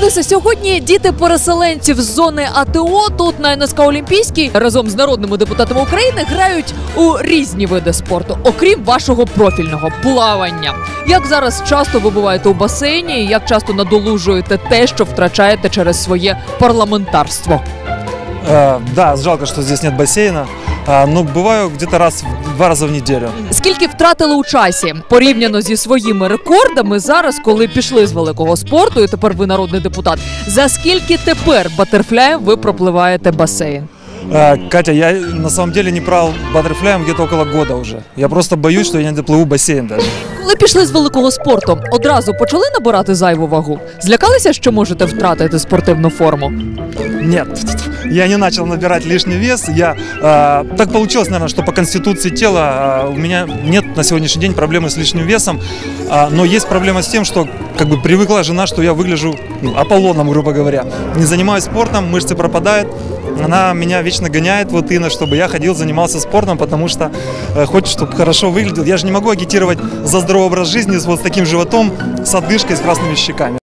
Денисе, сьогодні діти переселенців з зони АТО тут на НСК Олімпійській разом з народними депутатами України грають у різні види спорту, окрім вашого профільного плавання. Як зараз часто ви буваєте у басейні? Як часто надолужуєте те, що втрачаєте через своє парламентарство? Э, Да, жалко, что здесь нет бассейна. А, Но бываю где-то раз, в- два раза в неделю. Скільки втратили у часі порівняно зі своїми рекордами зараз, коли пішли з великого спорту, і тепер ви народний депутат. За скільки тепер батерфляєм ви пропливаєте басейн? Э, Катя, я на самом деле не брал баттерфляем где-то около года уже. Я просто боюсь, что я не доплыву бассейн даже. Коли пішли з великого спорту, одразу почали набирати зайву вагу? Злякалися, що можете втратити спортивну форму? Нет, я не начал набирать лишний вес. Я э, так получилось, наверное, что по конституции тела э, у меня нет на сегодняшний день проблемы с лишним весом. А, но есть проблема с тем, что как бы привыкла жена, что я выгляжу ну, Аполлоном, грубо говоря. Не занимаюсь спортом, мышцы пропадают. Она меня вечно гоняет вот Инна, чтобы я ходил, занимался спортом, потому что э, хочет, чтобы хорошо выглядел. Я же не могу агитировать за здоровый образ жизни с вот с таким животом, с одышкой, с красными щеками.